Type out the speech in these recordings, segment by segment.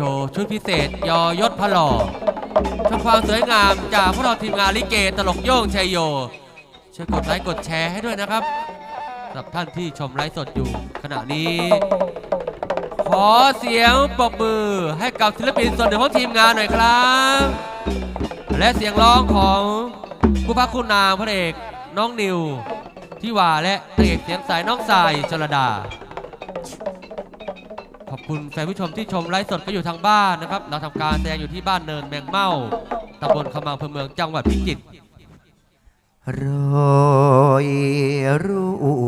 ชว์ ชุดพิเศษยอยศพหล่อชมความสวยงามจากพวกเราทีมงานลิเกตลกโย่งชัยโยช่วยกดไลค์กดแชร์ให้ด้วยนะครับสำหรับท่านที่ชมไลฟ์สดอยู่ ขณะนี้ ขอเสียงปรบมือให้กับศิลปินส่วนหนึ่งของทีมงานหน่อยครับ และเสียงร้องของผู้พักคุณนามพระเอกน้องนิวที่ว่าและพระเอกเสียงสายน้องสายชลดา คุณแฟนผู้ชมที่ชมไลฟ์สดก็อยู่ทางบ้านนะครับ เราทำการแสดงอยู่ที่บ้านเนินแมงเม่าตำบลขมังเพเมืองจังหวัดพิจิตรรอยรู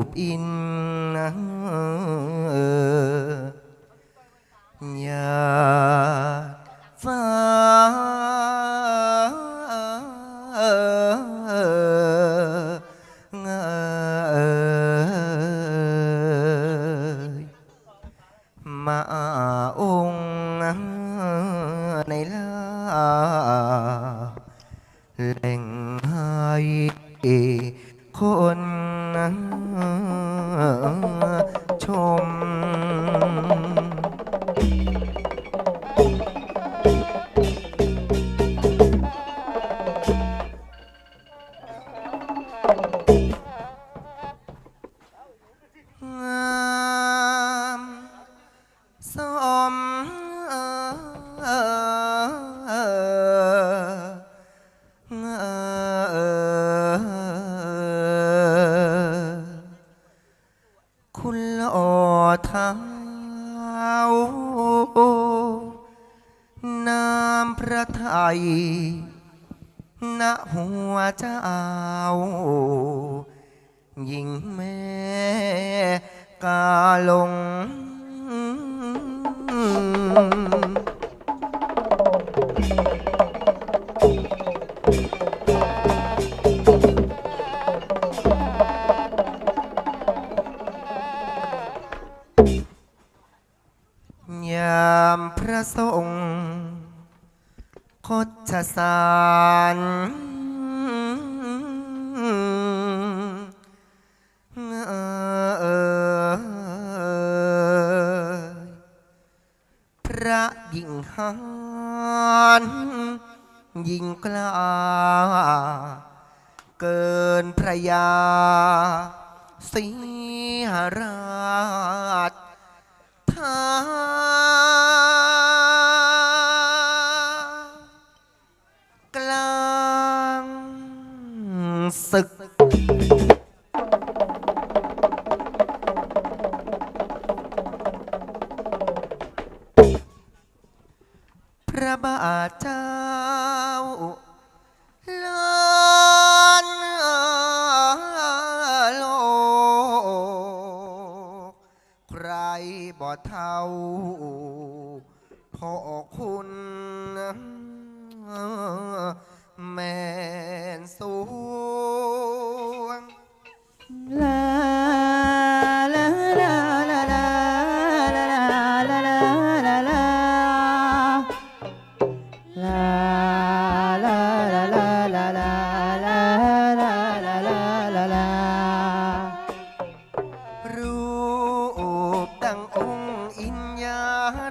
ปอินอย่าฟ้า มาองในลาเล่งให้คนชม ระทัยณหัวเจ้า หญิงแม่กาลง สารพระยิ่งหานยิ่งกล้า เกินพระยาสีหราชทา เท่าพ่อคุณแม่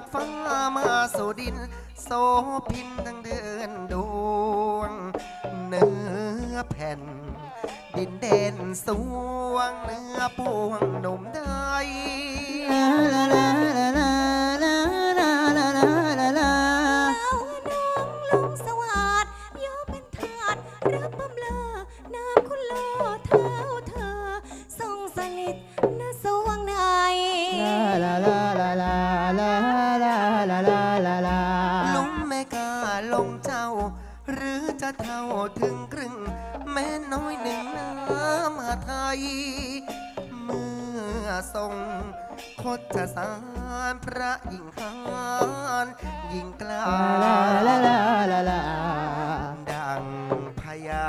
ากฟ้ามาสู่ดิน โสพินทั้งเดือนดวง เนื้อแผ่น ดินเด่นสวงเนื้อปวงหนุ่มได้ ถึงครึ่ง แม้น้อยหนึ่งน้ำมาไทย เมื่อทรงคดสารพระหญิงหานหญิงกล้าลาลาลาลาลาดังพญา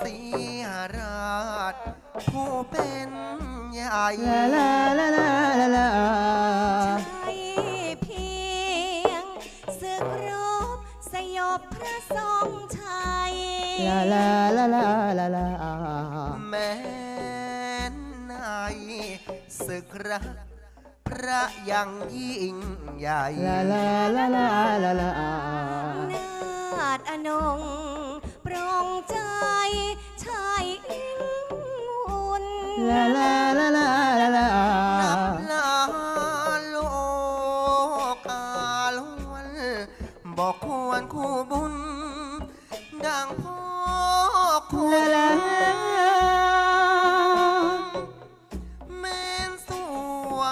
สีราชผู้เป็นใหญ่ลาลาลาลาลา ลาลาลาลาลาลาแม้นายศึกระพระยังยิ่งใหญ่ลาลาลาลาลาลานาดอนงปรองใจชายอิงอุ่น ลาลาลาลา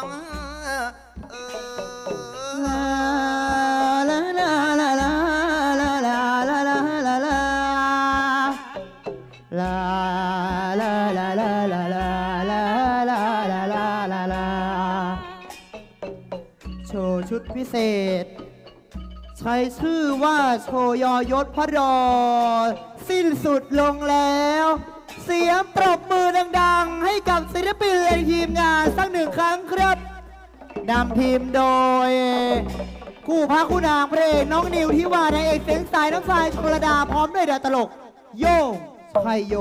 งเออ ลาลาลาลาลาลาลาลาลาลาลาลาลาลาลาลาลาลาลลาล เสียงปรบมือดังๆ ให้กับศิลปินและทีมงานสักหนึ่งครั้งครับนำทีมโดยคู่พระคู่นางพระเอกน้องนิวที่ว่าในเอกเสียงสายน้ำสายชลดาพร้อมด้วยดาตลก โยงไพโย